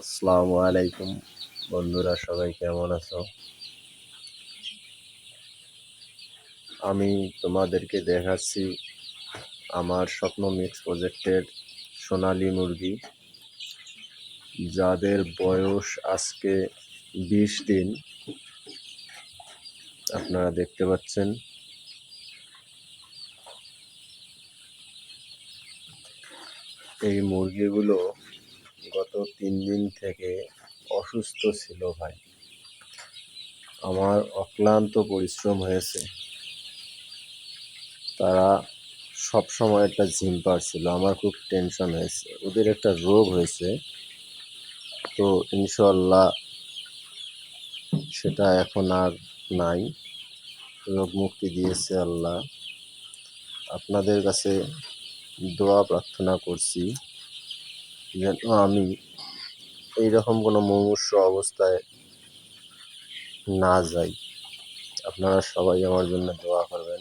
আসসালামু আলাইকুম বন্ধুরা, সবাই কেমন আছো? আমি তোমাদেরকে দেখাচ্ছি আমার স্বপ্ন মিক্স প্রজেক্টের সোনালী মুরগি। যাদের বয়স আজকে বিশ দিন, আপনারা দেখতে পাচ্ছেন। এই মুরগিগুলো গত তিন দিন থেকে অসুস্থ ছিল ভাই। আমার অক্লান্ত পরিশ্রম হয়েছে। তারা সব সময় একটা জিম পারছিল আমার খুব টেনশন হয়েছে। ওদের একটা রোগ হয়েছে। তো ইনশাল্লাহ সেটা এখন আর নাই। রোগ মুক্তি দিয়েছে আল্লাহ। আপনাদের কাছে দোয়া প্রার্থনা করছি। যেন আমি এইরকম কোনো মুমূর্ষ অবস্থায় না যাই। আপনারা সবাই আমার জন্য দোয়া করেন